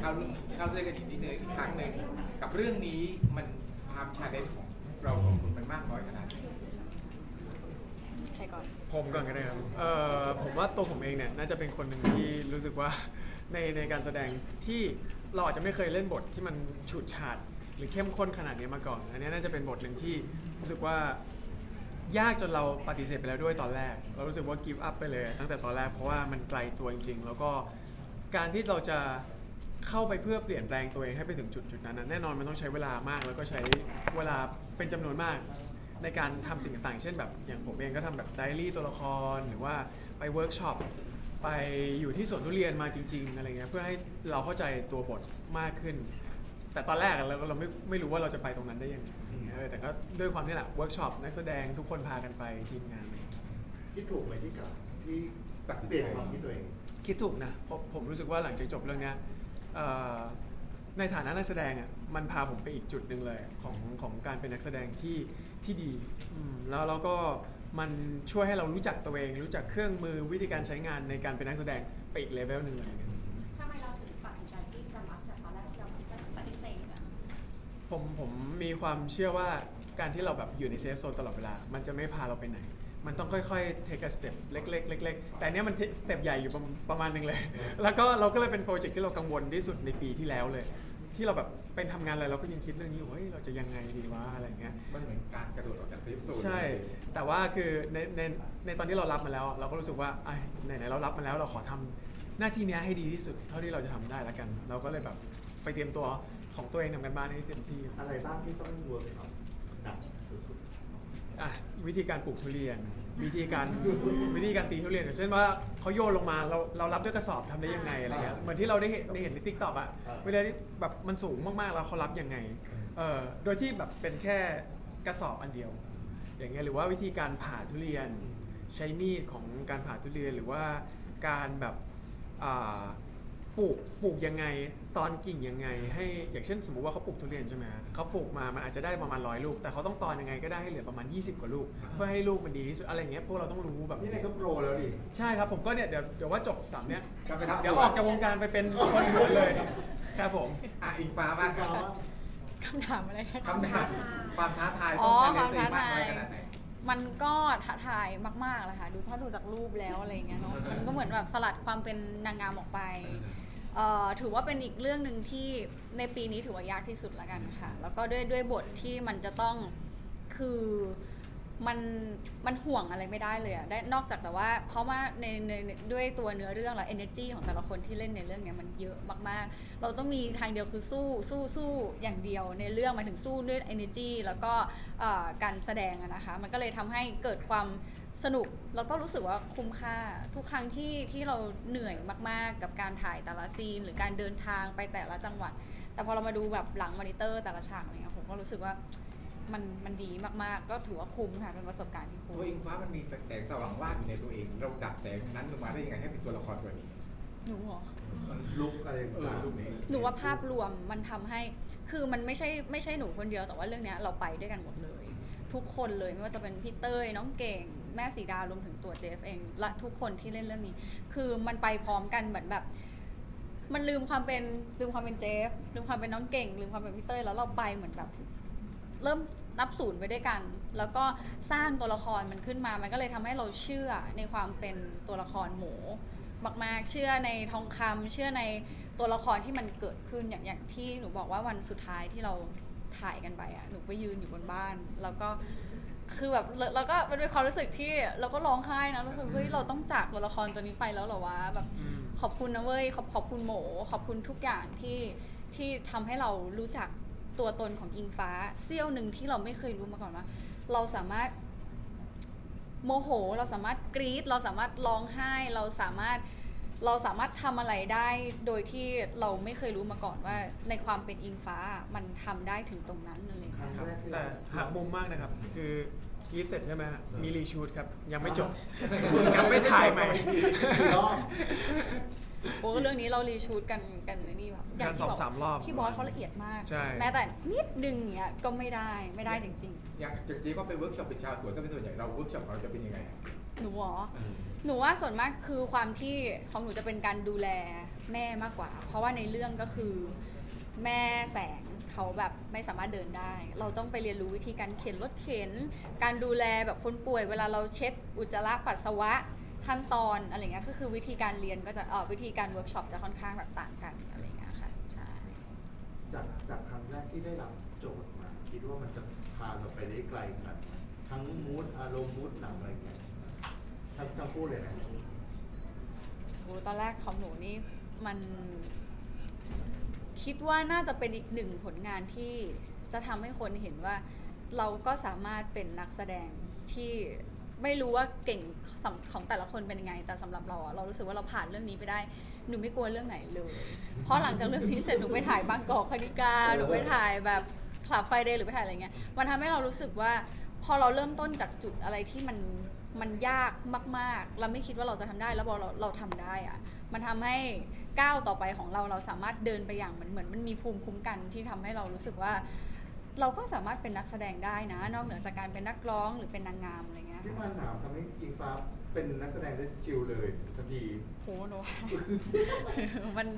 เข้าเรื่องเข้าเรื่องกันอีกนิดนึงอีกครั้งหนึ่งกับเรื่องนี้มันความชาเลนจ์ของเราของคุณมันมากน้อยขนาดไหนใครก่อน ผมก่อนก็ได้ครับเอ่อผมว่าตัวผมเองเนี่ยน่าจะเป็นคนหนึ่งที่รู้สึกว่า ในในการแสดงที่เราอาจจะไม่เคยเล่นบทที่มันฉูดฉาดหรือเข้มข้นขนาดนี้มาก่อน อันนี้น่าจะเป็นบทหนึ่งที่รู้สึกว่ายากจนเราปฏิเสธไปแล้วด้วยตอนแรก เรารู้สึกว่า give up ไปเลย ตั้งแต่ตอนแรกเพราะว่ามันไกลตัวจริง ๆ แล้วก็การที่เราจะ เข้าไปเพื่อเปลี่ยนแปลงตัวเองให้ไปถึงจุดจุดๆนั้นนะแน่นอนมันต้องใช้เวลามาก แล้วก็ใช้เวลาเป็นจำนวนมาก ในการทำสิ่งต่างๆ เช่นแบบอย่างผมเองก็ทำแบบไดอารี่ตัวละครหรือว่าไปเวิร์กช็อปไปอยู่ที่สวนทุเรียนมาจริงๆอะไรเงี้ยเพื่อให้เราเข้าใจตัวบทมากขึ้น แต่ตอนแรกอะเราเราไม่ไม่รู้ว่าเราจะไปตรงนั้นได้ยังไงเออแต่ก็ด้วยความที่แหละเวิร์กช็อปนักแสดงทุกคนพากันไปทีมงานอะไรเงี้ยคิดถูกไหมที่กับที่ตัดสินเปลี่ยนใจความคิดตัวเอง คิดถูกนะเพราะผมรู้สึกว่าหลังจากจบเรื่องเนี้ยเอ่อ ในฐานะนักแสดงอะมันพาผมไปอีกจุดหนึ่งเลยของของการเป็นนักแสดงที่ที่ดีอืมแล้วเราก็มันช่วยให้เรารู้จักตัวเอง รู้จักเครื่องมือวิธีการใช้งานในการเป็นนักแสดงไปอีกเลเวลหนึ่งเลยทำไมเราถึงตัดสินใจที่จะรับจากตอนแรกที่เราคิดจะปฏิเสธอะผมผมมีความเชื่อว่าการที่เราแบบอยู่ในเซฟโซนตลอดเวลา มันจะไม่พาเราไปไหน มันต้องค่อยๆ take a step เล็กๆเล็กๆแต่อันเนี้ยมันสเต็ปใหญ่อยู่ประประมาณหนึงเลย แล้วก็เราก็เลยเป็นโปรเจกต์ที่เรากังวลที่สุดในปีที่แล้วเลย ที่เราแบบเป็นทำงานอะไรเราก็ยังคิดเรื่องนี้อยู่เฮ้ยเราจะยังไงดีวะอะไรเงี้ย มันเหมือนการกระโดดออกจากเซฟโซนใช่ แต่ว่าคือในในในตอนที่เรารับมาแล้ว เราก็รู้สึกว่าไอ้ไหนๆเรารับมาแล้วเราขอทำหน้าที่เนี้ยให้ดีที่สุดเท่าที่เราจะทำได้แล้วกัน เราก็เลยแบบไปเตรียมตัวของตัวเองทำกันบ้านให้เต็มที่ อะไรบ้างที่ต้องเวิร์กช็อปหนักสุด อะวิธีการปลูกทุเรียน วิธีการวิธีการตีทุเรียนอย่างเช่นว่าเขาโยนลงมาเราเรารับด้วยกระสอบทำได้ยังไงอะไรเงี้ยเหมือนที่เราได้เห็นได้เห็นในทิกตอกอะเวลาที่แบบมันสูงมากๆแล้วเขารับยังไงเออโดยที่แบบเป็นแค่กระสอบอันเดียว อย่างเงี้ยหรือว่าวิธีการผ่าทุเรียน ใช้มีดของการผ่าทุเรียนหรือว่าการแบบอ่า ปลูกปลูกยังไงตอนกิ่งยังไง ให้อย่างเช่นสมมุติว่าเขาปลูกทุเรียนใช่ไหมฮะเขาปลูกมามันอาจจะได้ประมาณร้อยลูก แต่เขาต้องตอนยังไงก็ได้ให้เหลือประมาณ 20 กว่าลูก เพื่อให้ลูกมันดีที่สุดอะไรอย่างเงี้ยพวกเราต้องรู้แบบๆนี่นายก็โปรแล้วดิใช่ครับผมก็เนี่ยเดี๋ยวเดี๋ยวว่าจบสามเนี้ยก็ไปทำเดี๋ยวออกจากวงการไปเป็นคนสวนเลยครับผมอะอิงฟ้าบ้างครับคำถามอะไรนะคำถามความท้าทายอ๋ต้อองชาเลนจ์ตัวเองความท้าทายมากน้อยขนาดไหน มันก็ท้าทายมากๆแหละค่ะ ดูถ้าดูจากรูปแล้วอะไรอย่างเงี้ยเนาะ มันก็เหมือนแบบสลัดความเป็นนางงามออกไป เอ่อ ถือว่าเป็นอีกเรื่องหนึ่งที่ในปีนี้ถือว่ายากที่สุดละกันค่ะ แล้วก็ด้วยด้วยบทที่มันจะต้องคือมันมันห่วงอะไรไม่ได้เลยอะได้นอกจากแต่ว่า เพราะว่าในในในด้วยตัวเนื้อเรื่องและ energy ของแต่ละคนที่เล่นในเรื่องเนี้ยมันเยอะมากๆ เราต้องมีทางเดียวคือสู้สู้สู้อย่างเดียวในเรื่องหมายถึงสู้ด้วย energy แล้วก็เอ่อการแสดงอะนะคะ มันก็เลยทำให้เกิดความ สนุกแล้วก็รู้สึกว่าคุ้มค่า ทุกครั้งที่ที่เราเหนื่อยมากๆ กับการถ่ายแต่ละซีน หรือการเดินทางไปแต่ละจังหวัด แต่พอเรามาดูแบบหลังมอนิเตอร์แต่ละฉากอะไรเงี้ยผมก็รู้สึกว่ามันมันดีมากๆ ก็ถือว่าคุ้มค่ะเป็นประสบการณ์ที่คุ้มตัวอิงฟ้ามันมีแสงสว่างวาบอยู่ในตัวเองเราดับแสงนั้นลงมาได้ยังไงให้เป็นตัวละครตัวนี้หนูเหรอลุกอะไรเออต่างรูปนี้หนูว่าภาพรวมมันทำให้คือมันไม่ใช่ไม่ใช่หนูคนเดียวแต่ว่าเรื่องเนี้ยเราไปด้วยกันหมดเลย ทุกคนเลยไม่ว่าจะเป็นพี่เต้ยน้องเก่ง แม่สีดารวมถึงตัวเจฟเองและทุกคนที่เล่นเรื่องนี้ คือมันไปพร้อมกันเหมือนแบบ มันลืมความเป็นลืมความเป็นเจฟลืมความเป็นน้องเก่ง ลืมความเป็นพี่เต้ยแล้วเราไปเหมือนแบบ เริ่มนับศูนย์ไปด้วยกัน แล้วก็สร้างตัวละครมันขึ้นมา มันก็เลยทำให้เราเชื่อในความเป็นตัวละครหมูมากๆ เชื่อในทองคำเชื่อในตัวละครที่มันเกิดขึ้นอย่างอย่างที่หนูบอกว่าวันสุดท้ายที่เราถ่ายกันไปอะหนูไปยืนอยู่บนบ้าน แล้วก็ คือแบบแล้วแล้วก็มันเป็นความรู้สึกที่เราก็ร้องไห้นะรู้สึกเฮ้ยเราต้องจากตัวละครตัวนี้ไปแล้วเหรอวะแบบขอบคุณนะเว้ยขอบขอบคุณโหมขอบคุณทุกอย่างที่ที่ทำให้เรารู้จักตัวตนของอิงฟ้าเสี้ยวหนึ่งที่เราไม่เคยรู้มาก่อนว่า เราสามารถโมโห เราสามารถกรี๊ดเราสามารถร้องไห้ เราสามารถเราสามารถทำอะไรได้โดยที่เราไม่เคยรู้มาก่อนว่า ในความเป็นอิงฟ้ามันทำได้ถึงตรงนั้นเลยครั้ง ครับแรกที่แต่เราหักมุมมากนะครับ คือกรีดเสร็จใช่ไหมฮะมีรีชูดครับ ยังไม่จบกลับไปถ่ายใหม่ กี่รอบ โอ้เรื่องนี้เรารีชูดกันกันนี่แบบกันสองสามรอบพี่บอสเขาละเอียดมาก ใช่ แม้แต่นิดนึงเนี้ยก็ไม่ได้ไม่ได้จริงๆอย่างจากที่ว่าไปเวิร์กช็อปเป็นชาวสวนก็เป็นส่วนใหญ่เราเวิร์กช็อปของเราจะเป็นยังไงหนูเหรอ หนูว่าส่วนมากคือความที่ของหนูจะเป็นการดูแลแม่มากกว่า เพราะว่าในเรื่องก็คือแม่แสง เขาแบบไม่สามารถเดินได้ เราต้องไปเรียนรู้วิธีการเข็นรถเข็น การดูแลแบบคนป่วยเวลาเราเช็ดอุจจาระปัสสาวะขั้นตอนอะไรเงี้ยก็คือวิธีการเรียนก็จะเออวิธีการเวิร์กช็อปจะค่อนข้างแบบต่างกันอะไรเงี้ยค่ะใช่จากจากครั้งแรกที่ได้รับโจทย์มา คิดว่ามันจะพาเราไปได้ไกลขนาดไหนทั้งมูดอารมณ์มูดหนังอะไรอย่างเงี้ยทั้งทั้งคู่เลยนะโอ้ตอนแรกของหนูนี่มัน คิดว่าน่าจะเป็นอีกหนึ่งผลงานที่จะทำให้คนเห็นว่า เราก็สามารถเป็นนักแสดงที่ไม่รู้ว่าเก่งของแต่ละคนเป็นยังไง แต่สำหรับเราอะเรารู้สึกว่าเราผ่านเรื่องนี้ไปได้ หนูไม่กลัวเรื่องไหนเลย เพราะหลังจากเรื่องนี้เสร็จหนูไปถ่ายบางกอกคณิกาหนูไปถ่ายแบบคลับไฟเดย์หรือไปถ่ายอะไรเงี้ย มันทำให้เรารู้สึกว่า พอเราเริ่มต้นจากจุดอะไรที่มันมันยากมาก ๆ เราไม่คิดว่าเราจะทำได้แล้วพอเราเราทำได้อะ มันทำให้ก้าวต่อไปของเราเราสามารถเดินไปอย่างเหมือนเหมือนมันมีภูมิคุ้มกันที่ทำให้เรารู้สึกว่า เราก็สามารถเป็นนักแสดงได้นะ นอกเหนือจากการเป็นนักร้องหรือเป็นนางงามอะไรเงี้ยพี่พานหนาวทำให้อิงฟ้าเป็นนักแสดงได้ชิลเลยทันทีโหหนูมัน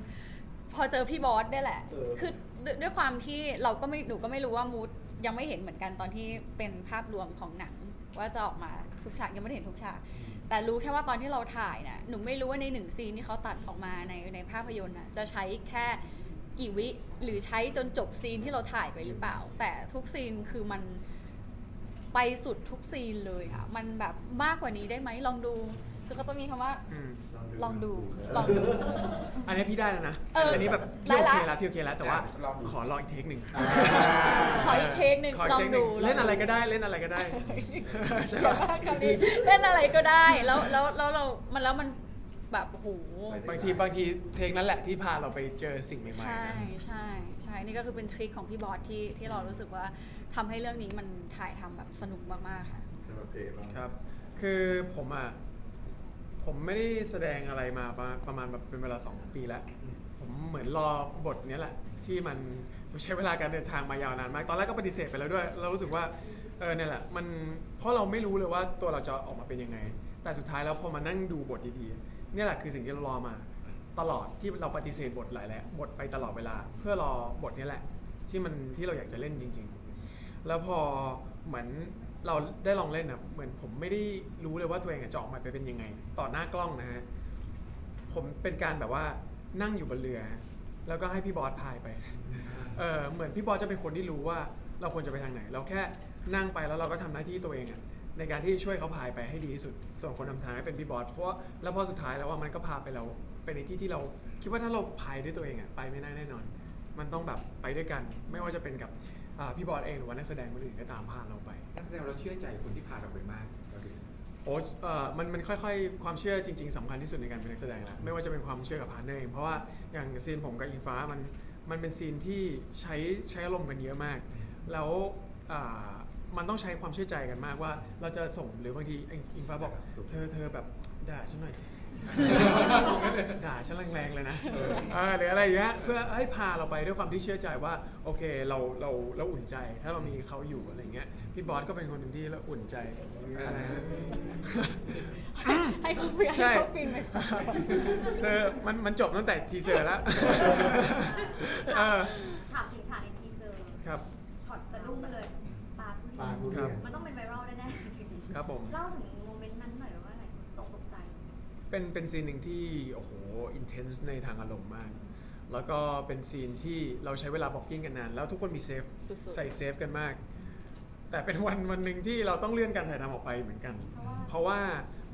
พอเจอพี่บอสได้แหละเออคือด้วยด้วยความที่เราก็ไม่หนูก็ไม่รู้ว่ามูดยังไม่เห็นเหมือนกันตอนที่เป็นภาพรวมของหนัง ว่าจะออกมาทุกฉากยังไม่ได้เห็นทุกฉาก แต่รู้แค่ว่าตอนที่เราถ่ายน่ะหนูไม่รู้ว่าในหนึ่งซีนที่เขาตัดออกมาในในภาพยนตร์น่ะจะใช้แค่กี่วิหรือใช้จนจบซีนที่เราถ่ายไปหรือเปล่า แต่ทุกซีนคือมันไปสุดทุกซีนเลยค่ะ มันแบบมากกว่านี้ได้ไหมลองดู คือเขาจะมีคำว่า อืม ลองดูลองดู อันนี้พี่ได้แล้วนะเอออันนี้แบบได้พี่โอละเคแล้วพี่โอเคแล้วแต่ว่าลองดู ขอลองอีกเทคหนึ่งขออีกเทคหนึ่งขออีลกองเทคหนึ่ดูงเล่นอะไรก็ได้เล่นอะไรก็ได้ใช่เดี๋ยวปะ ว่าคำนี้เล่นอะไรก็ได้แล้วแล้วแล้วเรา มันแล้วมันแบบโอ้โห บางทีบางทีเทคนั้นแหละที่พาเราไปเจอสิ่งใหม่ๆใช่นะใช่ใช่นี่ก็คือเป็นทริคของพี่บอสที่ที่เรารู้สึกว่าทำให้เรื่องนี้มันถ่ายทำแบบสนุกมาก ๆ ค่ะสำหรับเจบ้างครับ คือผมอะ ผมไม่ได้แสดงอะไรมาประประมาณแบบเป็นเวลา 2 ปีแล้ว ผมเหมือนรอบทเนี้ยแหละ ที่มันใช้เวลาการเดินทางมายาวนานมาก ตอนแรกก็ปฏิเสธไปแล้วด้วย เรารู้สึกว่าเออเนี่ยแหละมันเพราะเราไม่รู้เลยว่าตัวเราจะออกมาเป็นยังไง แต่สุดท้ายแล้วพอมานั่งดูบทดีๆเนี่ยแหละคือสิ่งที่เรารอมา ตลอดที่เราปฏิเสธบทหลายแล้วบทไปตลอดเวลา เพื่อรอบทเนี้ยแหละ ที่มันที่เราอยากจะเล่นจริง ๆ แล้วพอเหมือน เราได้ลองเล่นอะเหมือนผมไม่ได้รู้เลยว่าตัวเองอะจะออกมาไปเป็นยังไง ต่อหน้ากล้องนะฮะผมเป็นการแบบว่านั่งอยู่บนเรือ แล้วก็ให้พี่บอสพายไปเออเหมือนพี่บอสจะเป็นคนที่รู้ว่าเราควรจะไปทางไหน เราแค่นั่งไปแล้วเราก็ทำหน้าที่ตัวเองอะในการที่ช่วยเขาพายไปให้ดีที่สุด ส่วนคนนำทางให้เป็นพี่บอสเพราะว่าแล้วพอสุดท้ายแล้วว่ามันก็พาไปเราไปในที่ที่เราคิดว่าถ้าเราพายด้วยตัวเองอะไปไม่ได้แน่นอน มันต้องแบบไปด้วยกัน ไม่ว่าจะเป็นกับอ่าพี่บอสเองหรือว่านักแสดงคนอื่นก็ตามพาเราไป นักแสดงเราเชื่อใจคนที่พาเราไปมากเราดูโอ้เอ่อมันมันค่อยๆ ความเชื่อจริง ๆสำคัญที่สุดในการเป็นนักแสดงแล้วไม่ว่าจะเป็นความเชื่อกับพาร์ทเนอร์เองเพราะว่าอย่างซีนผมกับอิงฟ้ามันมันเป็นซีนที่ใช้ใช้อารมณ์กันเยอะมาก แล้วอ่ามันต้องใช้ความเชื่อใจกันมากว่า เราจะส่งหรือบางทีอิงอิงฟ้าบอกเธอเธอแบบ ด่าฉันหน่อยสิด่าฉันแรงๆเลยนะเออหรืออะไรอย่างเงี้ยเพื่อให้พาเราไปด้วยความที่เชื่อใจว่าโอเคเราเราเราอุ่นใจถ้าเรามีเขาอยู่อะไรเงี้ยพี่บอสก็เป็นคนหนึ่งที่เราอุ่นใจอะไรนะ ให้เขาฟินใช่ ให้เขาฟินไหมคะเธอมันมันจบตั้งแต่ทีเซอร์แล้วเออถามถึงฉากในทีเซอร์ครับช็อตสะดุ้งเลยปลาทุปลาทุเรียนเรียนมันต้องเป็น เป็นเป็นซีนหนึ่งที่โอ้โหอินเทนส์ในทางอารมณ์มาก แล้วก็เป็นซีนที่เราใช้เวลาบ็อกกิ้งกันนาน แล้วทุกคนมีเซฟสุดๆ ใส่เซฟกันมาก แต่เป็นวันวันหนึ่งที่เราต้องเลื่อนการถ่ายทำออกไปเหมือนกัน เพราะว่า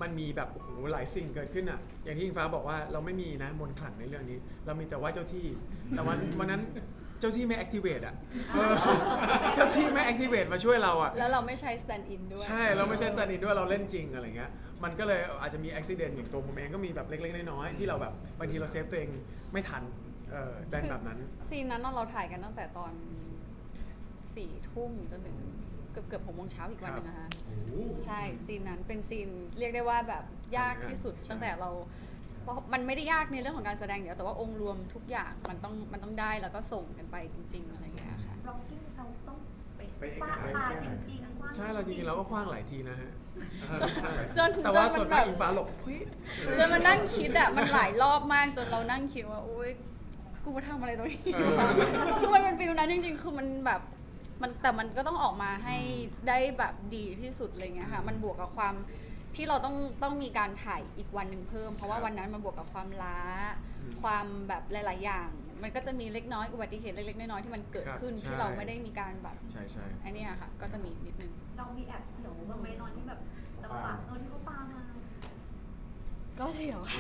มันมีแบบโอ้โหหลายสิ่งเกิดขึ้นอะ อย่างที่อิงฟ้าบอกว่าเราไม่มีนะมนต์ขลังในเรื่องนี้ เรามีแต่ว่าเจ้าที่ แต่วันวันนั้นเจ้าที่ไม่แอคทีเวตอะเออเจ้าที่ไม่แอคทีเวตมาช่วยเราอะ แล้วเราไม่ใช้ stand in ด้วย ใช่เราไม่ใช่สนิทด้วยเราเล่นจริงอะไรเงี้ย มันก็เลยอาจจะมีอุบิเหตุอย่างตัวผมเองก็มีแบบเล็กๆ น้อยๆที่เราแบบบางทีเราเซฟตัวเองไม่ทันเออเป็นแบบนั้น ซีนนั้นน่ะเราถ่ายกันตั้งแต่ตอนสี่ทุ่มจนถึงเกือบเกือบหกโมงเช้าอีกวันหนึ่งนะคะ ใช่ซีนนั้นเป็นซีนเรียกได้ว่าแบบยากที่สุด ใช่ ตั้งแต่เราเพราะมันไม่ได้ยากในเรื่องของการแสดงเดียวแต่ว่าองค์รวมทุกอย่างมันต้องมันต้องได้แล้วก็ส่งกันไปจริง ๆ อะไรอย่างเงี้ยค่ะร็อกกิ้งเราต้องไปไปเอกปาไปปาแค่ไหนจริงๆว่ใช่เราจริงๆเราก็คว้างหลายทีนะฮะ จนแต่จว่านมัส่วนนแบมากบ อิงฟ้าหลบเฮ้ยจนมานั่งคิดอะมันหลายรอบมากจนเรานั่งคิดว่าอุ้ยกูมาทำอะไรตรงนี้วะคือมันเป็นฟิลนั้นจริงๆ คือมันแบบมันแต่มันก็ต้องออกมาให้ได้แบบดีที่สุดอะไรเงี้ยค่ะมันบวกกับความที่เราต้องต้องมีการถ่ายอีกวันหนึ่งเพิ่ม เพราะว่าวันนั้นมันบวกกับความล้า ความแบบหลาย ๆ อย่าง มันก็จะมีเล็กน้อยอุบัติเหตุเล็กๆน้อยๆที่มันเกิดครับขึ้นใช่ ที่เราไม่ได้มีการแบบใช่ใช่ไอันนี้ค่ะ ก็จะมีนิดนึง เรามีแอบเสียวบ้างไหมตอนที่แบบ จังหวะเออที่เขาปามาก็เสียวค่ะ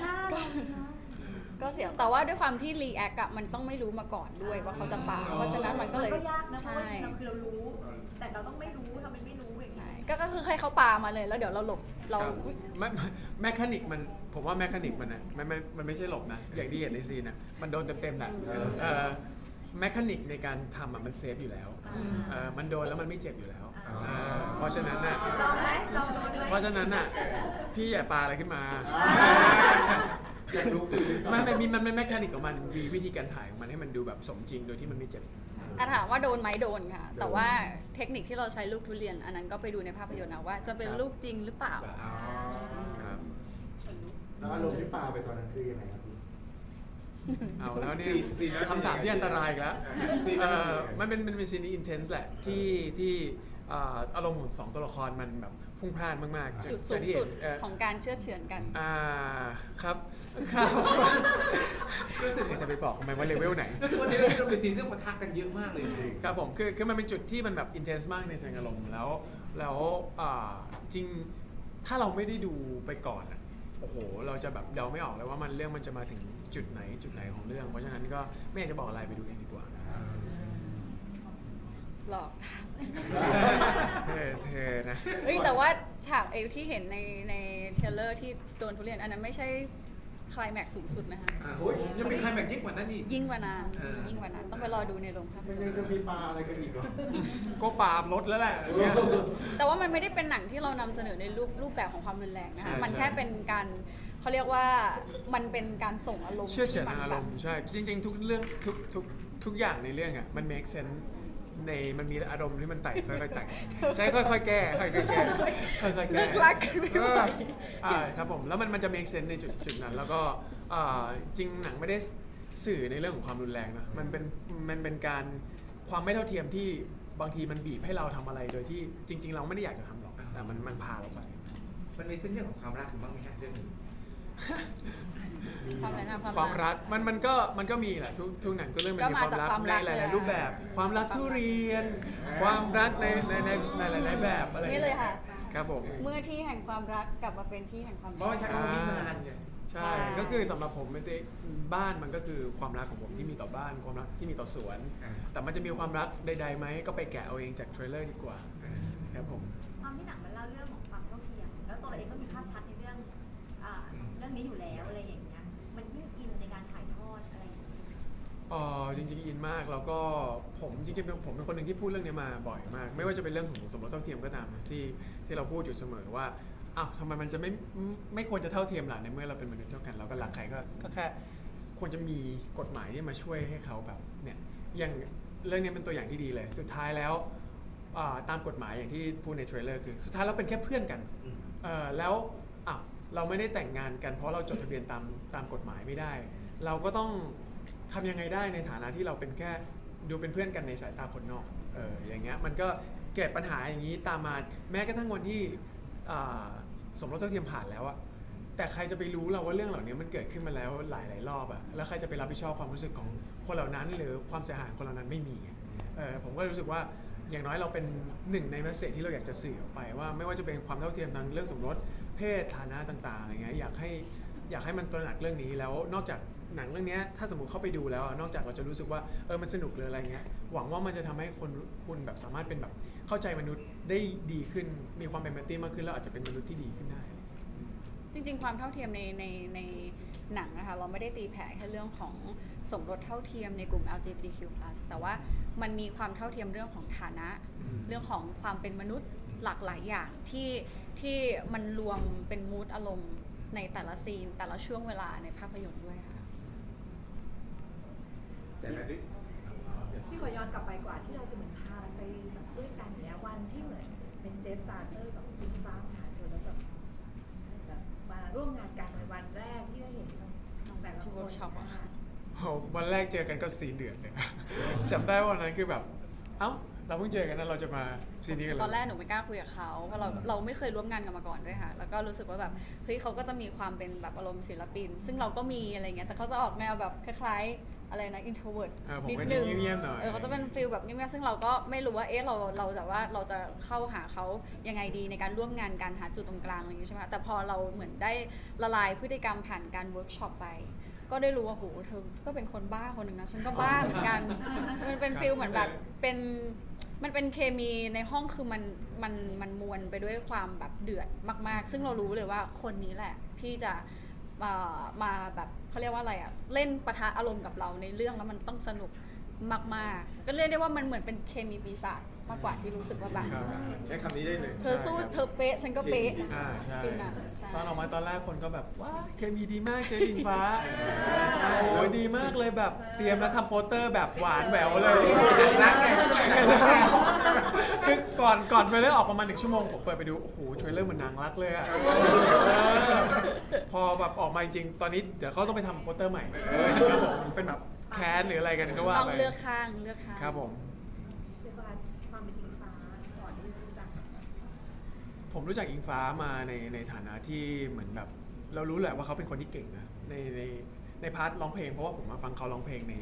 หน้าเราเนอะก็เสียว แต่ว่าด้วยความที่รีแอคอะมันต้องไม่รู้มาก่อนด้วยว่าเขาจะปาเพราะฉะนั้นมันก็เลยมันก็ยากนะเพราะใช่ ว่าเราคือเรารู้ แต่เราต้องไม่รู้ทำเป็นไม่รู้อย่างใช่นี้ก็ก็คือให้เขาปามาเลย แล้วเดี๋ยวเราหลบ เรา ครับแมแมแมคานิกมันผมว่าแมคานิกมันอะมันมันมันไม่ใช่หลบนะ อย่างที่เห็นในซีนอะมันโดนเต็มๆแหละเอ่อแมคานิกในการทำอะมันเซฟอยู่แล้วเอ่อมันโดนแล้วมันไม่เจ็บอยู่แล้ว เอ่อเพราะฉะนั้นน่ะ ลองไหมลองโดนไหมเพราะฉะนั้นน่ะ พี่อย่าปาอะไรขึ้นมา อยากดูฟิลลิ่งมันมันมีมันเป็นแมคานิกของมันมีวิธีการถ่ายของมันให้มันดูแบบสมจริงโดยที่มันไม่เจ็บ อะถามว่าโดนไหมโดนค่ะ แต่ว่าเทคนิคที่เราใช้ลูกทุเรียน อันนั้นก็ไปดูในภาพยนตร์นะว่าจะเป็นครับลูกจริงหรือเปล่า ครับ แล้วอารมณ์ที่ปาไปตอนนั้นคือยังไงครับพี่เอาแล้วเนี่ยซีนซีนนั้นคำถามที่อันตรายอีกแล้วซีนนั้น เอ่อมันเป็นมันเป็นซีนที่อินเทนส์แหละที่ที่เอ่ออารมณ์ของสองตัวละครมันแบบพุ่งพล่านมากๆจุดจาสูกงที่สุเห็ดนเอ่อของการเชื่อเฉือนกัน อ่าครับครับรู้สึกจะไปบอกทำไมว่าเลเวลไหน รู้สึกว่าในเรื่องนี้เราเป็นซีนเรื่องปะทะกันเยอะมากเลยจริง ครับผมคือคือมันเป็นจุดที่มันแบบอินเทนส์มากในเชิงอารมณ์แล้ว แล้วอ่าจริงถ้าเราไม่ได้ดูไปก่อนอะโอ้โห เราจะแบบเดาไม่ออกเลยว่ามันเรื่องมันจะมาถึงจุดไหนจุดไหนของเรื่อง เพราะฉะนั้นก็ไม่อยากจะบอกอะไรไปดูเองดีกว่า หลอกเธอ เธอนะเฮ้ยแต่ว่าฉากเอวที่เห็นในในเทรลเลอร์ที่โดนทุเรียนอันนั้นไม่ใช่คลายแม็กซ์สูงสุดนะคะ อะโอ้ยยังมีใครแบบยิ่งกว่านั้นอีก ยิ่งกว่านั้นเออ ยิ่งกว่านั้นต้องไปรอดูในโรงภาพมันยยังนตร์จะมีปาอะไรกันอีกเหรอก็ปราบรถแล้วแหละอย่างเงี้ย แต่ว่ามันไม่ได้เป็นหนังที่เรานำเสนอในรูปรูปแบบของความรุนแรงนะใช่คะมันใช่ แค่เป็นการเขาเรียกว่ามันเป็นการส่งอารมณ์เชื่อเฉือนที่ทางอารมณ์แบบใช่ จริง ๆ ทุกเรื่องทุกทุกทุกอย่างในเรื่องอะมัน make sense ในมันมีอารมณ์ที่มันไต่ค่อยๆไต่ใช่ค่อยๆแก้ค่อยๆแก้ค่อยๆแก้เลิกรักกันไม่ไหว เอออ่าครับผมแล้วมันมันจะ make sense ในจุดจุดนั้น แล้วก็อ่าจริงหนังไม่ได้สื่อในเรื่องของความรุนแรงนะมันเป็นมันเป็นการความไม่เท่าเทียมที่บางทีมันบีบให้เราทำอะไรโดยที่จริง ๆ เราไม่ได้อยากจะทำหรอกแต่มันมันพาเราไป มันมีเส้นเรื่องของความรักอยู่บ้างไหมฮะเรื่องนี้ ความอะไรนะความรักมันมันก็มันก็มีแหละทุกทุกหนังทุกเรื่องมันก็มีมาความจากรักความในรักหเลยลายอะ ๆรูปแบบ ความรักทุเรียน ความรักในในในในหลายๆแบบอะไรนี่เลยค่ะ ครับผมเมื่อที่แห่งความรักกลับมาเป็นที่แห่งความเพราะว่าใช้คำว่าวิมานไงใช่ ใช่ ก็คือสำหรับผมไม่ได้บ้านมันก็คือความรักของผมที่มีต่อบ้านความรักที่มีต่อสวน อ่า แต่มันจะมีความรักใดๆไหมก็ไปแกะเอาเองจากเทรลเลอร์ดีกว่าครับผม ความที่หนังมันเล่าเรื่องของความเท่าเทียม แล้วตัวเราเองก็มี นี้อยู่แล้วอะไรอย่างเงี้ยมันยิ่งอินในการถ่ายทอดอะไรอย่างเงี้ยเออจริงๆอินมากแล้วก็ผมจริงๆผมเป็นคนหนึ่งที่พูดเรื่องนี้มาบ่อยมาก ไม่ว่าจะเป็นเรื่องของสมรสเท่าเทียมก็ตามนะที่ที่เราพูดอยู่เสมอว่าอ้าวทำไมมันจะไม่ไม่ไม่ควรจะเท่าเทียมล่ะในเมื่อเราเป็นมนุษย์เท่ากันเราก็รักใครก็ก็แค่ควรจะมีกฎหมายที่มาช่วยให้เขาแบบเนี่ยอย่างเรื่องนี้เป็นตัวอย่างที่ดีเลย สุดท้ายแล้วอ่าตามกฎหมายอย่างที่พูดในเทรลเลอร์คือ สุดท้ายเราเป็นแค่เพื่อนกันอืมเอ่อแล้วอะ เราไม่ได้แต่งงานกันเพราะเราจดทะเบียนตามตามกฎหมายไม่ได้ เราก็ต้องทำยังไงได้ในฐานะที่เราเป็นแค่ดูเป็นเพื่อนกันในสายตาคนนอกเอออย่างเงี้ยมันก็เกิดปัญหาอย่างนี้ตามมาแม้กระทั่งวันที่อ่าสมรสเท่าเทียมผ่านแล้วอะแต่ใครจะไปรู้เราว่าเรื่องเหล่านี้มันเกิดขึ้นมาแล้วหลายหลายๆรอบอะแล้วใครจะไปรับผิดชอบความรู้สึกของคนเหล่านั้น หรือความเสียหายของคนเหล่านั้นไม่มีเออผมก็รู้สึกว่า อย่างน้อยเราเป็นหนึ่งในเมสเซจที่เราอยากจะสื่อออกไปว่าไม่ว่าจะเป็นความเท่าเทียมทางเรื่องสมรสเพศฐานะต่างๆอะไรเงี้ยอยากให้อยากให้มันตระหนักเรื่องนี้แล้วนอกจากหนังเรื่องเนี้ยถ้าสมมติเข้าไปดูแล้วอะนอกจากเราจะรู้สึกว่าเออมันสนุกหรืออะไรเงี้ยหวังว่ามันจะทำให้คนคุณแบบสามารถเป็นแบบเข้าใจมนุษย์ได้ดีขึ้นมีความเป็นมตตี้มากขึ้นแล้วอาจจะเป็นมนุษย์ที่ดีขึ้นได้ จริง ๆ ความเท่าเทียมในในในหนังนะคะเราไม่ได้ตีแผ่แค่เรื่องของสมรสเท่าเทียมในกลุ่ม LGBTQ+ แต่ว่า มันมีความเท่าเทียมเรื่องของฐานะอืมเรื่องของความเป็นมนุษย์หลากหลายอย่างที่ที่มันรวมเป็นมูดอารมณ์ในแต่ละซีน แต่ละช่วงเวลาในภาพยนตร์ด้วยค่ะ แต่ละเรื่องพี่ขอย้อนกลับไปกว่าที่เราจะเหมือนพาไปแบบด้วยกันอย่างเนี้ยวันที่เหมือนไปเป็นเจฟซาร์เตอร์กับพิงฟ้าหาเจอแล้วแบบแบบมาร่วมงานกันในวันแรกที่ได้เห็นแต่ละที่คน โหวันแรกเจอกันก็สีเดือดเลย จำได้ว่าวันนั้นคือแบบ เอ้า เราเพิ่งเจอกันนะเราจะมาซีนี้กันเลยตอนแรกหนูไม่กล้าคุยกับเขาเพราะเราเราไม่เคยร่วมงานกันมาก่อนด้วยค่ะ แล้วก็รู้สึกว่าแบบเฮ้ยเขาก็จะมีความเป็นแบบอารมณ์ศิลปิน ซึ่งเราก็มีอะไรเงี้ยแต่เขาจะออกแนวแบบคล้ายๆอะไรนะ introvert เออผมนิดก็นึจะงเงียบๆหน่อย เออเขาจะเป็นฟิลแบบเงียบๆซึ่งเราก็ไม่รู้ว่าเอ๊ะเราเราแต่ว่าเราจะเข้าหาเขายังไงดีในการร่วมงานการหาจุดตรงกลางอะไรอย่างงี้ใช่ไหมแต่พอเราเหมือนได้ละลายพฤติกรรมผ่านการเวิร์กช็อปไป ก็ได้รู้ว่าโหเธอก็เป็นคนบ้าคนหนึ่งนะฉันก็บ้าเหมือนกันมันเป็นฟิลเหมือนแบบเป็นมันเป็นเคมีในห้องคือมันมันมันมวลไปด้วยความแบบเดือดมาก ๆ ซึ่งเรารู้เลยว่าคนนี้แหละที่จะมามาแบบเขาเรียกว่าอะไรอะเล่นปะทะอารมณ์กับเราในเรื่องแล้วมันต้องสนุกมาก ๆ ก็เรียกได้ว่ามันเหมือนเป็นเคมีปีศาจ มากกว่าที่รู้สึกว่าแบบครับใช้คำนี้ได้เลยเธอสู้เธอเป๊ะฉันก็เป๊ะอ่าใช่ฟิลนั้นใช่ ตอนออกมาตอนแรกคนก็แบบว้าเคมีดีมากเจออิงฟ้าใช่โอ้ยดีมากเลยแบบเตรียมแล้วทำโปสเตอร์แบบหวานแหววเลยรักไงรักไงคือก่อนก่อนเทรลเลอร์ออกประมาณหนึ่งชั่วโมงผมเปิดไปดู โอ้โหเทรลเลอร์เหมือนหนังรักเลยอะเออพอแบบออกมาจริงๆตอนนี้เดี๋ยวเขาต้องไปทำโปสเตอร์ใหม่ครับผมเป็นแบบแคสหรืออะไรกันก็ว่าต้องไปเลือกข้างเลือกข้าง ครับผม เรียกว่าความเป็นอิงฟ้าก่อนที่จะรู้จัก ผมรู้จักอิงฟ้ามาในในฐานะที่เหมือนแบบ เรารู้แหละว่าเขาเป็นคนที่เก่งนะในในในพาร์ทร้องเพลงเพราะว่าผมมาฟังเขาร้องเพลงใน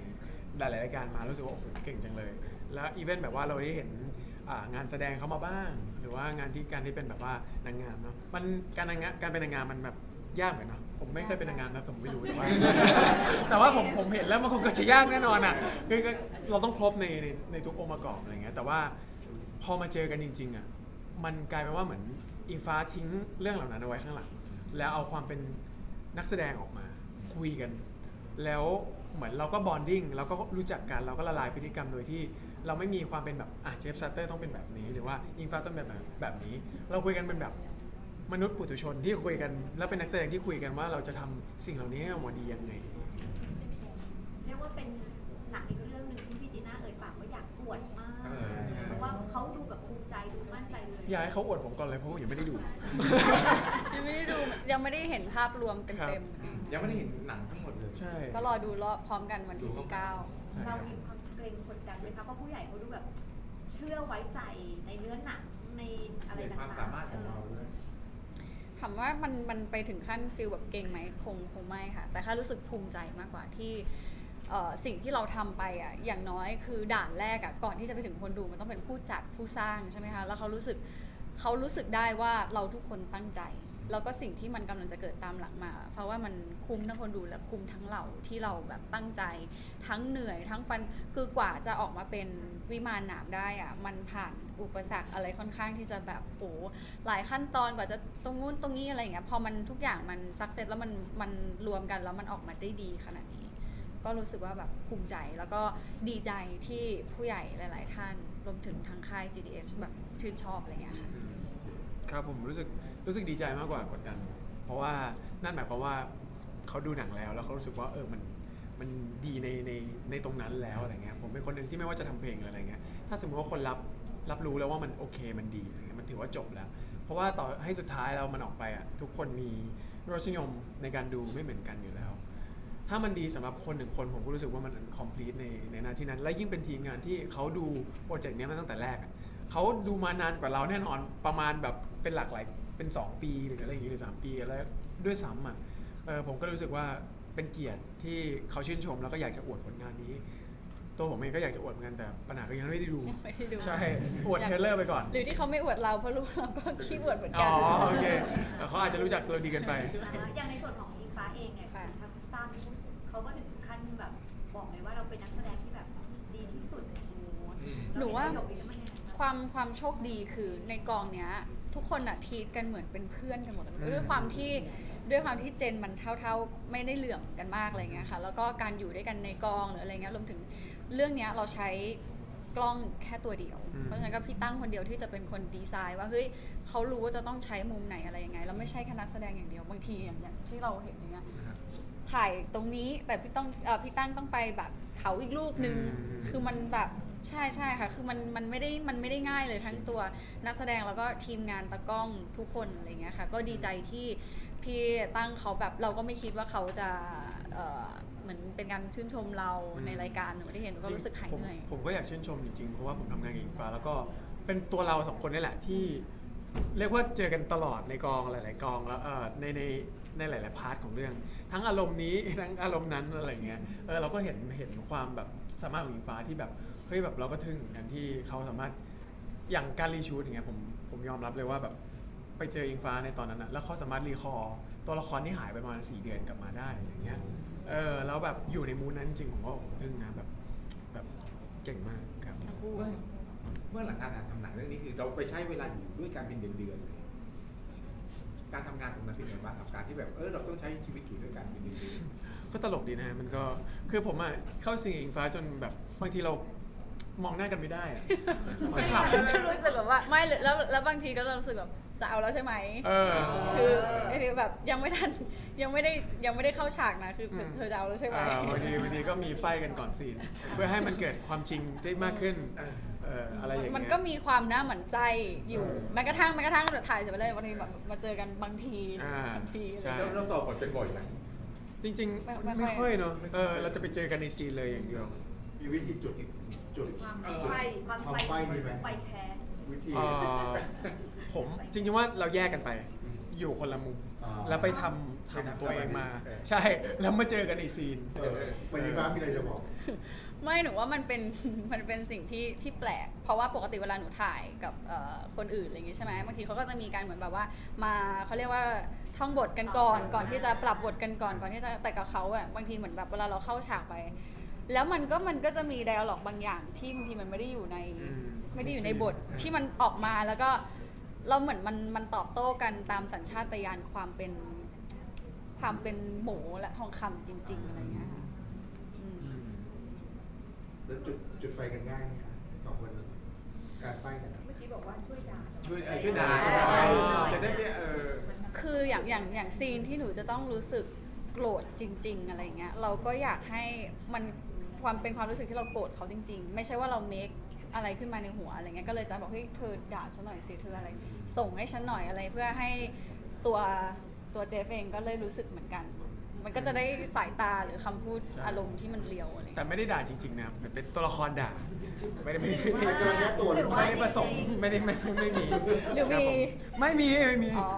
หลายๆรายการมารู้สึกว่าโอ้โหเก่งจังเลย แล้วอีเวนต์แบบว่าเราได้เห็นอ่างานแสดงเขามาบ้าง หรือว่างานที่การที่เป็นแบบว่านางงามเนาะมันการนางงามการเป็นนางงามมันแบบยากเหมือนเนาะผมไม่เคยเป็นนางงามนะผมไม่รู้แต่ว่า แต่ว่าผมผมเห็นแล้วมันคงก็จะยากแน่นอนอะคือเราต้องครบในในในทุกองค์ประกอบอะไรเงี้ยแต่ว่าพอมาเจอกันจริงๆอะ มันกลายเป็นว่าเหมือนอิงฟ้าทิ้งเรื่องเหล่านั้นเอาไว้ข้างหลัง แล้วเอาความเป็นนักแสดงออกมาคุยกัน แล้วเหมือนเราก็บอนดิ้งเราก็รู้จักกันเราก็ละลายพฤติกรรมโดยที่ เราไม่มีความเป็นแบบอะเจฟซัตเตอร์ต้องเป็นแบบนี้ หรือว่าอิงฟ้าต้องแบบแบบนี้ เราคุยกันเป็นแบบมนุษย์ปุถุชนที่คุยกัน แล้วเป็นนักแสดงที่คุยกันว่าเราจะทำสิ่งเหล่านี้ให้ออกมาดียังไง เรียกว่าเป็น อยากให้เขาอวดผมก่อนเลยเพราะผมยังไม่ได้ดู ยังไม่ได้ดูยังไม่ได้เห็นภาพรวมครัเต็บมยังไม่ได้เห็นหนังทั้งหมดเลย ใช่ ๆ ก็รอดูรอบพร้อมกันวันที่19 ใช่คเรารับมีความเกรงกดดันไหมคะเพราะผู้ใหญ่เขาดูแบบ เชื่อไว้ใจในเนื้อหนังในอะไรในต่างๆความสามารถของเราด้วย ถามว่ามันมันไปถึงขั้นฟิลแบบเก่งไหมคงคงไม่ค่ะ แต่แค่รู้สึกภูมิใจมากกว่าที่ เอ่อสิ่งที่เราทำไปอะอย่างน้อยคือด่านแรกอะก่อนที่จะไปถึงคนดูมันต้องเป็นผู้จัดผู้สร้างใช่ไหมคะแล้วเขารู้สึกเขารู้สึกได้ว่าเราทุกคนตั้งใจ แล้วก็สิ่งที่มันกำลังจะเกิดตามหลังมา เพราะว่ามันคุ้มทั้งคนดูและคุ้มทั้งเราที่เราแบบตั้งใจ ทั้งเหนื่อยทั้งปันคือกว่าจะออกมาเป็นวิมานหนามได้อะมันผ่านอุปสรรคอะไรค่อนข้างที่จะแบบโอ้หลายขั้นตอนกว่าจะตรงนู้นตรงนี้อะไรอย่างเงี้ยพอมันทุกอย่างมันสักเซสแล้วมันมันรวมกันแล้วมันออกมาได้ดีขนาดนี้ ก็รู้สึกว่าแบบภูมิใจแล้วก็ดีใจที่ผู้ใหญ่หลาย ๆ ท่านรวมถึงทางค่าย GDS แบบชื่นชอบอะไรเงี้ยค่ะครับผมรู้สึกรู้สึกดีใจมากกว่ากดดัน เพราะว่านั่นหมายความว่าเขาดูหนังแล้ว แล้วเขารู้สึกว่าเออมันมันดีในในในตรงนั้นแล้วอะไรเงี้ยผมเป็นคนหนึ่งที่ไม่ว่าจะทำเพลงอะไรเงี้ยถ้าสมมติว่าคนรับรับรู้แล้วว่ามันโอเคมันดีอะไรเงี้ยมันถือว่าจบแล้ว เพราะว่าต่อให้สุดท้ายแล้วมันออกไปอะทุกคนมีรสนิยมในการดูไม่เหมือนกันอยู่แล้ว ถ้ามันดีสำหรับคนหนึ่งคนผมก็รู้สึกว่ามัน complete ในในหน้าที่นั้น และยิ่งเป็นทีมงานที่เขาดูโปรเจกต์เนี้ยมาตั้งแต่แรกอะเขาดูมานานกว่าเราแน่นอนประมาณแบบเป็นหลักหลายเป็น 2 ปีหรืออะไรอย่างงี้หรือ3ปีแล้วด้วยซ้ำอะเออผมก็รู้สึกว่าเป็นเกียรติที่เขาชื่นชมแล้วก็อยากจะอวดผลงานนี้ ตัวผมเองก็อยากจะอวดเหมือนกันแต่ปัญหาก็ยังไม่ได้ดู ยังไม่ได้ดูใช่อวดเทรลเลอร์ไปก่อน หรือที่เขาไม่อวดเราเพราะรู้ว่าเราก็ขี้อวดเหมือนอ๋กัอน โอเคแต่เขาอาจจะรู้จักเราดีเกันไป อย่างในส่วนของอิงฟ้าเองเนี่ยค่ะทางพี่ตั้ม เขาก็ถึงขั้นแบบบอกเลยว่าเราเป็นนักแสดงที่แบบดีที่สุดในชีวิตหนูว่าเรเห็ประโยคนี้แล้วมันยังไงบ้างความความโชคดีคือในกองเนี้ย ทุกคนอะทีตกันเหมือนเป็นเพื่อนกันหมดเลยอืม ด้วยความที่ด้วยความที่เจนมันเท่าๆไม่ได้เหลื่อมกันมากอะไรเงี้ยค่ะแล้วก็การอยู่ด้วยกันในกองหรืออะไรเงี้ยรวมถึงเรื่องเนี้ยเราใช้กล้องแค่ตัวเดียว อืม เพราะฉะนั้นก็พี่ตั้งคนเดียวที่จะเป็นคนดีไซน์ว่าเฮ้ยเขารู้ว่าจะต้องใช้มุมไหนอะไรยังไงแล้วไม่ใช่แค่นักแสดงอย่างเดียวบางทีอย่างอย่างที่เราเห็นอย่างเงี้ย ถ่ายตรงนี้แต่พี่ต้องเออพี่ตั้งต้องไปแบบเขาอีกลูกนึง อืม คือมันแบบใช่ใช่ค่ะ คือมันมันไม่ได้มันไม่ได้ง่ายเลยทั้งตัวนักแสดงแล้วก็ทีมงานตากล้องทุกคนอะไรเงี้ยค่ะ ก็ดีใจที่ที่ตั้งเขาแบบเราก็ไม่คิดว่าเขาจะเอ่อเหมือนเป็นการชื่นชมเราอืมในรายการหนูไม่ได้เห็นก็รู้สึกหายผมเหนื่อยผมก็อยากชื่นชมจริงๆ เพราะว่าผมทำงานกับอิงฟ้าแล้วก็เป็นตัวเราสองคนนี่แหละที่ เรียกว่าเจอกันตลอดในกองหลาย ๆ กองแล้วเออในในในหลาย ๆ พาร์ทของเรื่อง ทั้งอารมณ์นี้ ทั้งอารมณ์นั้นอะไรเงี้ยเออเราก็เห็นเห็นความแบบสามารถของอิงฟ้าที่แบบเฮ้ยแบบเราก็ทึ่งนกันที่เขาสามารถอย่างการรีชูตอย่างเงี้ยผมผมยอมรับเลยว่าแบบไปเจออิงฟ้าในตอนนั้นนะแล้วเขาสามารถรีคอร์ตัวละครที่หายไปประมาณสี่เดือนกลับมาได้อย่างเงี้ยเออแล้วแบบอยู่ในมูดนั้นจริงๆผมก็โอ้โหทึ่งนะแบบแบบเก่งมากครับ เมื่อหลังการทำหนังเรื่องนี้คือเราไปใช้เวลาอยู่ด้วยกันเป็นเดือนๆเลย การทำงานตรงนั้นเป็นยังไงบ้างกับการที่แบบเออเราต้องใช้ชีวิตอยู่ด้วยกันเป็นเดือนก็ตลกดีนะฮะมันก็คือผมอะเข้าสิงอิงฟ้าจนแบบบางทีเรามองหน้ากันไม่ได้อะมันขำจะรู้สึกแบบว่าไม่เลยแล้วแล้วบางทีก็จะรู้สึกแบบจะเอาแล้วใช่ไหม เออ คือคือแบบยังไม่ทันยังไม่ได้ยังไม่ได้เข้าฉากนะคือเธอจะเอาแล้วใช่ไหม อ่าบางทีบางทีก็มีไฟกันก่อนซีนเพื่อให้มันเกิดความจริงได้มากขึ้นเออ อะไรอย่างเงี้ยมันก็มีความหน้าหมันไส้อยู่แม้กระทั่งแม้กระทั่งถ่ายเสร็จไปเลยวันนี้แบบมาเจอกันบางทีอ่าบางทีอะไรใช่ๆเราเราต่อบทกันบ่อยไหมจริงไม่ๆ ไม่ไม่ค่อย ค่อยเนอะเออเราจะไปเจอกันในซีนเลยอย่างเดียว มีวิธีจุดจุดความเออไฟความความไฟไฟมีไหม ไฟแค้น วิธี เอ่อผมจริงๆว่าเราแยกกันไปอยู่คนละมุมอ่าแล้วไปทำไปทำทำตัวเองมา เออ ใช่แล้วมาเจอกันในซีน เออวันนี้ฟ้ามีอะไรจะบอก ไม่หนูว่ามันเป็น มันเป็นสิ่งที่ที่แปลก เพราะว่าปกติเวลาหนูถ่ายกับเอ่อคนอื่นอะไรอย่างงี้ใช่ไหมบางทีเขาก็จะมีการเหมือนแบบว่า มาเขาเรียกว่าท่องบทกันก่อน ก่อนที่จะปรับบทกันก่อนก่อนที่จะแต่กับเขาอะบางทีเหมือนแบบเวลาเราเข้าฉากไป แล้วมันก็มันก็จะมีไดอะล็อกบางอย่างที่บางทีมันไม่ได้อยู่ใน อืม ไม่ได้อยู่ในบทที่มันออกมาแล้วก็เราเหมือนมันมันตอบโต้กันตามสัญชาตญาณความเป็น ความเป็นหมูและทองคำจริง ๆ อะไรอย่างเงี้ยค่ะอืม แล้วจุดจุดไฟกันง่ายไหมคะสองคนนี้การไฟกันอะเมื่อกี้บอกว่าช่วยด่าช่วยเออช่วยด่าใช่จะได้ไม่เออ คืออย่างอย่างอย่างซีนที่หนูจะต้องรู้สึกโกรธจริง ๆ อะไรเงี้ยเราก็อยากให้มันความเป็นความรู้สึกที่เราโกรธเขาจริง ๆ ไม่ใช่ว่าเราเมคอะไรขึ้นมาในหัวอะไรเงี้ยก็เลยจะบอกเฮ้ยเธอด่าฉันหน่อยสิเธออะไร ส่งให้ฉันหน่อยอะไรเพื่อให้ตัวตัวเจฟเองก็เลยรู้สึกเหมือนกัน มันก็จะได้สายตาหรือคำพูดใช่อารมณ์ที่มันเลียวอะไรแต่เงี้ยไม่ได้ด่าจริงๆนะเหมือนเป็นตัวละครด่า ไม่ได้ไม่ได้ไม่เกินแค่ตัวหรือไม่ได้ผสมไม่ได้ไม่ไม่ไม่มีหรือครับมีผมไม่มีไม่มี อ๋อ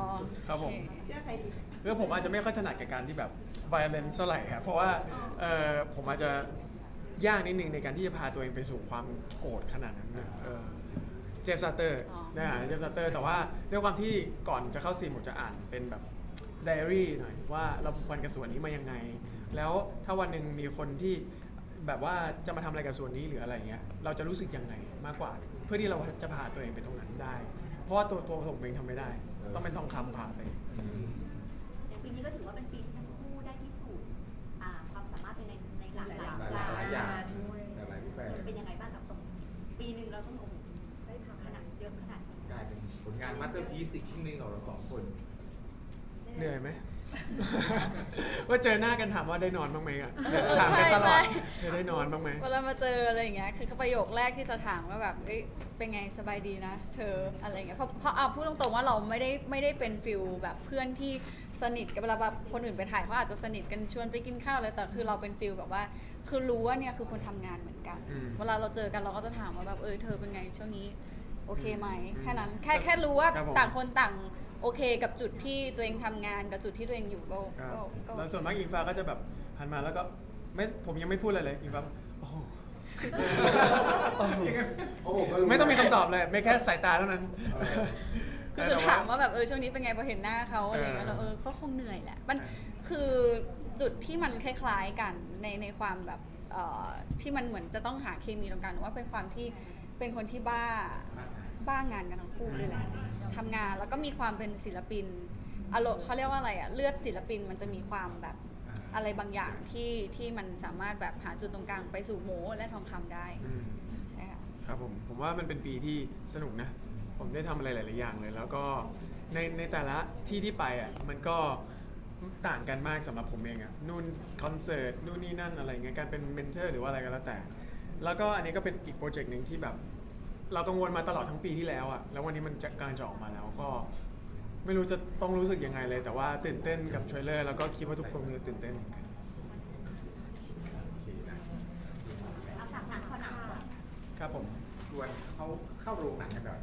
ครับผม โอเเชื่อใครดีคือผมอาจจะไม่ค่อยถนัดกับการที่แบบ violence เท่าไหร่ครับเพราะว่าเออผมอาจจะยากนิดนึงในการที่จะพาตัวเองไปสู่ความโกรธขนาดนั้นนะเออเจฟซัตเตอร์อ๋อนะฮะเจฟซัตเตอร์แต่ว่าด้วยความที่ก่อนจะเข้าซีนผมจะอ่านเป็นแบบ ไดอารี่หน่อยว่าเราผูกพันกับส่วนนี้มายังไง แล้วถ้าวันหนึ่งมีคนที่แบบว่าจะมาทำอะไรกับส่วนนี้หรืออะไรเงี้ยเราจะรู้สึกยังไงมากกว่า เพื่อที่เราจะพาตัวเองไปตรงนั้นได้ เพราะว่าตัวตัวผมเองทำไม่ได้ ต้องเป็นทองคำพาไป อย่างปีนี้ก็ถือว่าเป็นปีที่ทั้งคู่ได้พิสูจน์อ่าความสามารถในในหลากหลายหลากหลายอย่างด้วยหลายรูปแบบเป็นยังไงบ้างกับตรงนี้ปีหนึ่งเราต้องโอ้โหได้ทำขนาดเยอะขนาดนี้กลายเป็นผลงานมาสเตอร์พีซอีกชิ้นหนึ่งของเราสองคน เหนื่อยไหม ว่าเจอหน้ากันถามว่าได้นอนบ้างไหมอะเดี๋ยวถามใช่กันตลอใช่ดเธอได้นอนบ้างไหม เวลามาเจออะไรอย่างเงี้ยคือประโยคแรกที่จะถามว่าแบบเอ้ยเป็นไงสบายดีนะ เธออะไรอย่างเงี้ยเพราะเพราะเอาพูดตรงๆว่าเราไม่ได้ไม่ได้เป็นฟิลแบบเพื่อนที่สนิทกับเวลาแบบคนอื่นไปถ่ายเขาอาจจะสนิทกันชวนไปกินข้าวเลยแต่คือเราเป็นฟิลแบบว่า คือรู้ว่าเนี่ยคือคนทำงานเหมือนกัน อืม เวลาเราเจอกันเราก็จะถามว่าแบบเออเธอเป็นไงช่วงนี้ โอเคไหมอืมแค่นั้นแค่แค่รู้ว่าครับผม ต่างคนต่าง โอเคกับจุดที่ตัวเองทำงานกับจุดที่ตัวเองอยู่ก็ครับก็ก็ แล้วส่วนมากอิงฟ้าก็จะแบบหันมาแล้วก็ไม่ผมยังไม่พูดอะไรเลยอิงฟ้าโอ้โหโอ้โหก็รู้ไม่ต้องมีคำตอบเลยไม่แค่สายตาเท่านั้นก็จะถามว่าแบบเออช่วงนี้เป็นไงพอเห็นหน้าเขาอะไรอย่างเงี้ยเออเราเออก็คงเหนื่อยแหละมันคือจุดที่มันคล้ายๆกันในในความแบบเอ่อที่มันเหมือนจะต้องหาเคมีตรงกลางหนูว่าเป็นความที่เป็นคนที่บ้า บ้า งานกันทั้งคู่ด้วยแหละทำงานแล้วก็มีความเป็นศิลปินอารมณ์เขาเรียกว่าอะไรอะเลือดศิลปินมันจะมีความแบบอะไรบางอย่างที่ที่มันสามารถแบบหาจุดตรงกลางไปสู่โมและทองคำได้อืมใช่ค่ะ ครับผมผมว่ามันเป็นปีที่สนุกนะ ผมได้ทำอะไรหลายๆอย่างเลย แล้วก็ในในแต่ละที่ที่ไปอะมันก็ต่างกันมากสำหรับผมเองอะนู่นคอนเสิร์ตนู่นนี่นั่นอะไรเงี้ยการเป็นเมนเทอร์หรือว่าอะไรก็แล้วแต่ แล้วก็อันนี้ก็เป็นอีกโปรเจกต์หนึ่งที่แบบ เรากังวลมาตลอดทั้งปีที่แล้วอะแล้ววันนี้มันจะกำลังจะออกมาแล้วก็ ไม่รู้จะต้องรู้สึกยังไงเลย แต่ว่าตื่นเต้นกับเทรลเลอร์แล้วก็คิดว่าทุกคนจะตื่นเต้นเหมือนกันโอเคนะเอาถามถามคนอะครับผม ชวนเขาเข้าโรงหนังกันหน่อย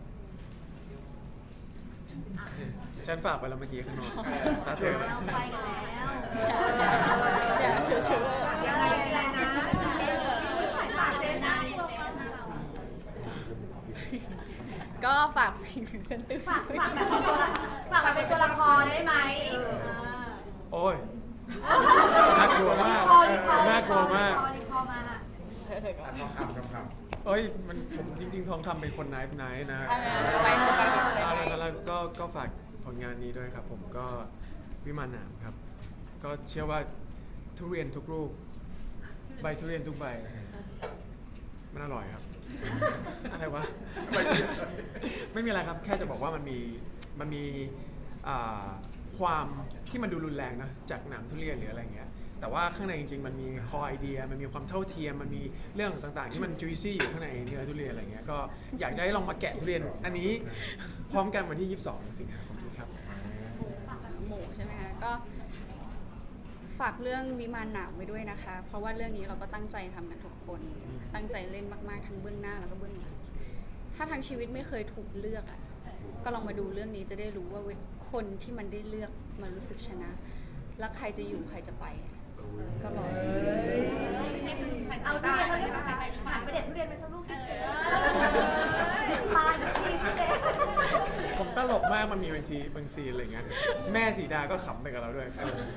ฉันฝากไปแล้วเมื่อกี้ข้างนอกตาเธอ เราไปกันแล้วอย่าเชื่อเชื่อยังไงอะไรนะ พี่สายปากเจนนะพวกเรา ก็ฝากพิงเซนตื้อฝากฝากแบบเป็นตัวละฝากแบบเป็นตัวละครได้ไหมโอ้ย น่ากลัวมากรีคอร์รีคอร์น่ากลัวมากรีคอร์มาน่ะเธอเธอก่ออะนทองคำทองคเอ้ย มันผมจริง ๆ ทองคำเป็นคนไนฟ์ไนท์นะเอาไงไปไปไปไปเอาแล้วแล้วก็ก็ฝากผลงานนี้ด้วยครับ ผมก็วิมานหนามครับ ก็เชื่อว่าทุเรียนทุกลูก ใบทุเรียนทุกใบ มันอร่อยครับ อะไรวะ ไม่มีอะไรครับ แค่จะบอกว่ามันมีมันมีอ่าความที่มันดูรุนแรงนะจากหนามทุเรียนหรืออะไรเงี้ย แต่ว่าข้างในจริงๆ มันมีคอไอเดีย มันมีความเท่าเทียม มันมีเรื่องต่างๆ ที่มัน juicy อยู่ข้างในเนื้อทุเรียนอะไรเงี้ย ก็อยากจะให้ลองมาแกะทุเรียน อันนี้พร้อมกันวันที่ 22 สิงหาคมนี้ครับ หมูใช่ไหมคะก็ ฝากเรื่องวิมานหนามไว้ด้วยนะคะ เพราะว่าเรื่องนี้เราก็ตั้งใจทำกันทุกคน ตั้งใจเล่นมากๆ ทั้งเบื้องหน้าแล้วก็เบื้องหลัง ถ้าทางชีวิตไม่เคยถูกเลือกอะ ก็ลองมาดูเรื่องนี้จะได้รู้ว่าคนที่มันได้เลือกมันรู้สึกชนะ แล้วใครจะอยู่ใครจะไปอะก็รอดูเอาทุเรียนเลยนะคะหันไปเด็ดทุเรียนไปสักลูกสิเจ๊ปาอีกทีสิเจ๊ ผมต ลกมากมันมีบางซีบางซีนอะไรเงี้ยแม่สีดาก็ขำไปกับเราด้วย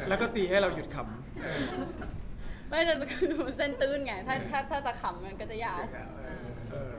แล้วก็ตีให้เราหยุดขำไม่แต่คือเส้นตื้นไง ถ้าถ้าถ้าจะขำมันก็จะยาว เออ